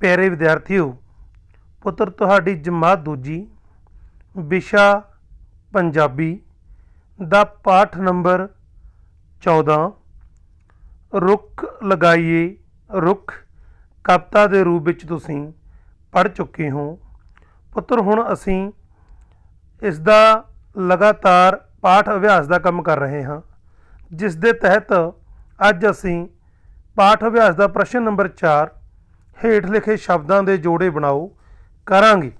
ਪਿਆਰੇ ਵਿਦਿਆਰਥੀਓ, ਪੁੱਤਰ ਤੁਹਾਡੀ ਜਮਾਤ ਦੂਜੀ, ਵਿਸ਼ਾ ਪੰਜਾਬੀ ਦਾ ਪਾਠ ਨੰਬਰ 14 ਰੁੱਖ ਲਗਾਈਏ, ਰੁੱਖ ਕਵਿਤਾ ਦੇ ਰੂਪ ਵਿੱਚ ਤੁਸੀਂ ਪੜ੍ਹ ਚੁੱਕੇ ਹੋ। ਪੁੱਤਰ, ਹੁਣ ਅਸੀਂ ਇਸ ਦਾ ਲਗਾਤਾਰ ਪਾਠ ਅਭਿਆਸ ਦਾ ਕੰਮ ਕਰ ਰਹੇ ਹਾਂ, ਜਿਸ ਦੇ ਤਹਿਤ ਅੱਜ ਅਸੀਂ ਪਾਠ ਅਭਿਆਸ ਦਾ ਪ੍ਰਸ਼ਨ ਨੰਬਰ 4 ਹੇਠ ਲਿਖੇ ਸ਼ਬਦਾਂ ਦੇ ਜੋੜੇ ਬਣਾਓ। ਕਰਾਂਗੇ।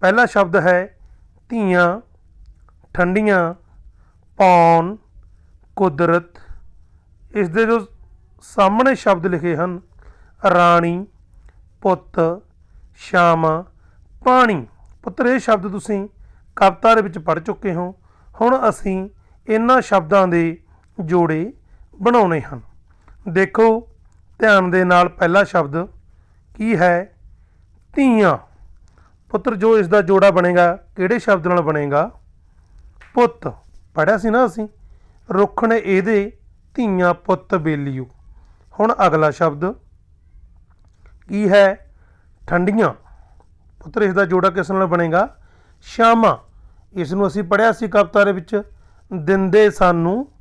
ਪਹਿਲਾ ਸ਼ਬਦ ਹੈ ਧੀਆਂ, ਠੰਡੀਆਂ ਪੌਣ ਕੁਦਰਤ। ਇਸ ਦੇ ਜੋ ਸਾਹਮਣੇ ਸ਼ਬਦ ਲਿਖੇ ਹਨ, ਰਾਣੀ, ਪੁੱਤ, ਸ਼ਾਮਾ, ਪਾਣੀ। ਪੁੱਤਰ, ਇਹ ਸ਼ਬਦ ਤੁਸੀਂ ਕਵਿਤਾ ਦੇ ਵਿੱਚ ਪੜ੍ਹ ਚੁੱਕੇ ਹੋ। ਹੁਣ ਅਸੀਂ ਇਹਨਾਂ ਸ਼ਬਦਾਂ ਦੇ ਜੋੜੇ ਬਣਾਉਣੇ ਹਨ। ਦੇਖੋ, ਧਿਆਨ ਦੇ ਨਾਲ ਪਹਿਲਾ ਸ਼ਬਦ ਕੀ ਹੈ? ਧੀਆਂ। ਪੁੱਤਰ, ਜੋ ਇਸ ਦਾ ਜੋੜਾ ਬਣੇਗਾ, ਕਿਹੜੇ ਸ਼ਬਦ ਨਾਲ ਬਣੇਗਾ? ਪੁੱਤ। ਪੜਿਆ ਸੀ ਨਾ ਅਸੀਂ। ਰੁੱਖ ਨੇ ਇਹਦੇ ਧੀਆਂ ਪੁੱਤ ਬੇਲੀਓ ਹੁਣ ਅਗਲਾ ਸ਼ਬਦ ਕੀ ਹੈ? ਠੰਡੀਆਂ। ਪੁੱਤਰ ਇਸ ਦਾ ਜੋੜਾ ਕਿਸ ਨਾਲ ਬਣੇਗਾ? ਸ਼ਾਮਾ। ਇਸ ਨੂੰ ਅਸੀਂ ਪੜਿਆ ਸੀ ਕਵਿਤਾ ਦੇ ਵਿੱਚ, ਦਿੰਦੇ ਸਾਨੂੰ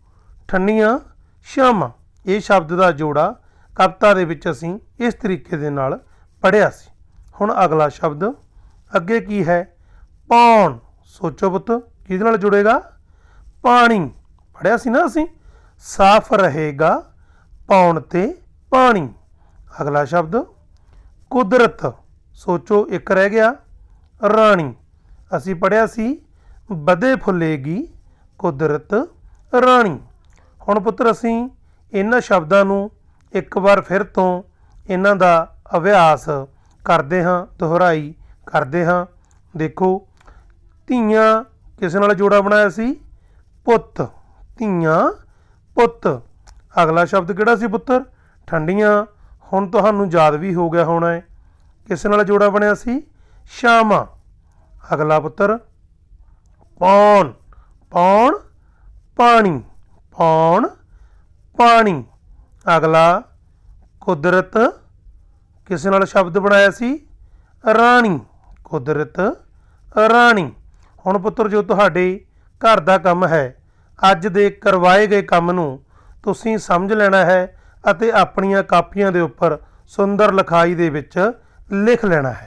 ਠੰਡੀਆਂ, ਸ਼ਾਮਾਂ। ਇਹ ਸ਼ਬਦ ਦਾ ਜੋੜਾ ਕਵਿਤਾ ਦੇ ਵਿੱਚ ਅਸੀਂ ਇਸ ਤਰੀਕੇ ਦੇ ਨਾਲ ਪੜਿਆ ਸੀ। ਹੁਣ ਅਗਲਾ ਸ਼ਬਦ ਅੱਗੇ ਕੀ ਹੈ? ਪੌਣ ਸੋਚੋ ਪੁੱਤ, ਕਿਹਦੇ ਨਾਲ ਜੁੜੇਗਾ? ਪਾਣੀ। ਪੜਿਆ ਸੀ ਨਾ ਅਸੀਂ? ਸਾਫ਼ ਰਹੇਗਾ ਪੌਣ ਤੇ ਪਾਣੀ। ਅਗਲਾ ਸ਼ਬਦ, ਕੁਦਰਤ। ਸੋਚੋ, ਇੱਕ ਰਹਿ ਗਿਆ, ਰਾਣੀ। ਅਸੀਂ ਪੜਿਆ ਸੀ ਬਦੇ ਫੁੱਲੇਗੀ ਕੁਦਰਤ ਰਾਣੀ। ਹੁਣ ਪੁੱਤਰ, ਅਸੀਂ ਇਹਨਾਂ ਸ਼ਬਦਾਂ ਨੂੰ ਇੱਕ ਵਾਰ ਫਿਰ ਤੋਂ ਇਹਨਾਂ ਦਾ ਅਭਿਆਸ ਕਰਦੇ ਹਾਂ, ਦੁਹਰਾਈ ਕਰਦੇ ਹਾਂ। ਦੇਖੋ, ਧੀਆਂ ਕਿਸ ਨਾਲ ਜੋੜਾ ਬਣਾਇਆ ਸੀ? ਪੁੱਤ। ਧੀਆਂ, ਪੁੱਤ। ਅਗਲਾ ਸ਼ਬਦ ਕਿਹੜਾ ਸੀ ਪੁੱਤਰ? ਠੰਡੀਆਂ। ਹੁਣ ਤੁਹਾਨੂੰ ਯਾਦ ਵੀ ਹੋ ਗਿਆ ਹੋਣਾ ਹੈ। ਕਿਸ ਨਾਲ ਜੋੜਾ ਬਣਿਆ ਸੀ? ਸ਼ਾਮਾ। ਅਗਲਾ ਪੁੱਤਰ, ਪੌਣ। ਪੌਣ, ਪਾਣੀ। ਪੌਣ, ਪਾਣੀ। ਅਗਲਾ, ਕੁਦਰਤ। ਕਿਸੇ ਨਾਲ ਸ਼ਬਦ ਬਣਾਇਆ ਸੀ? ਰਾਣੀ। ਕੁਦਰਤ, ਰਾਣੀ। ਹੁਣ ਪੁੱਤਰ, ਜੋ ਤੁਹਾਡੇ ਘਰ ਦਾ ਕੰਮ ਹੈ, ਅੱਜ ਦੇ ਕਰਵਾਏ ਗਏ ਕੰਮ ਨੂੰ ਤੁਸੀਂ ਸਮਝ ਲੈਣਾ ਹੈ ਅਤੇ ਆਪਣੀਆਂ ਕਾਪੀਆਂ ਦੇ ਉੱਪਰ ਸੁੰਦਰ ਲਿਖਾਈ ਦੇ ਵਿੱਚ ਲਿਖ ਲੈਣਾ ਹੈ।